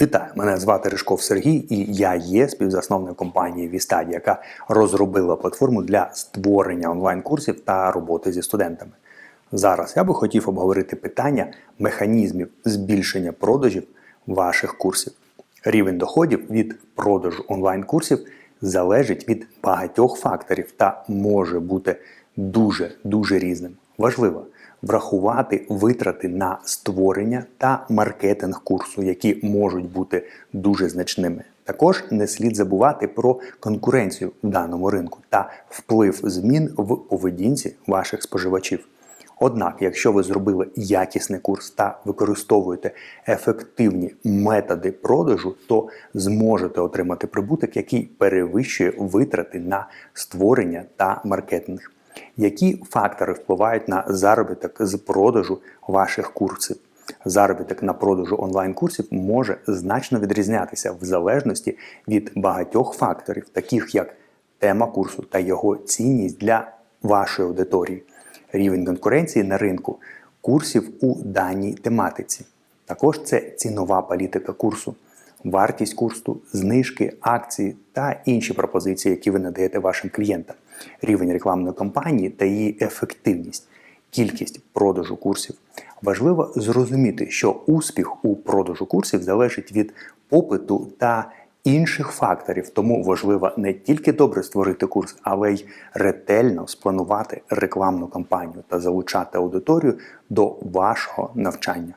Вітаю, мене звати Ришков Сергій, і я є співзасновником компанії Вістаді, яка розробила платформу для створення онлайн-курсів та роботи зі студентами. Зараз я би хотів обговорити питання механізмів збільшення продажів ваших курсів. Рівень доходів від продажу онлайн-курсів залежить від багатьох факторів та може бути дуже дуже різним. Важливо врахувати витрати на створення та маркетинг курсу, які можуть бути дуже значними. Також не слід забувати про конкуренцію в даному ринку та вплив змін в поведінці ваших споживачів. Однак, якщо ви зробили якісний курс та використовуєте ефективні методи продажу, то зможете отримати прибуток, який перевищує витрати на створення та маркетинг. Які фактори впливають на заробіток з продажу ваших курсів? Заробіток на продажу онлайн-курсів може значно відрізнятися в залежності від багатьох факторів, таких як тема курсу та його цінність для вашої аудиторії, рівень конкуренції на ринку, курсів у даній тематиці. Також це цінова політика курсу, вартість курсу, знижки, акції та інші пропозиції, які ви надаєте вашим клієнтам, рівень рекламної кампанії та її ефективність, кількість продажу курсів. Важливо зрозуміти, що успіх у продажу курсів залежить від попиту та інших факторів, тому важливо не тільки добре створити курс, але й ретельно спланувати рекламну кампанію та залучати аудиторію до вашого навчання.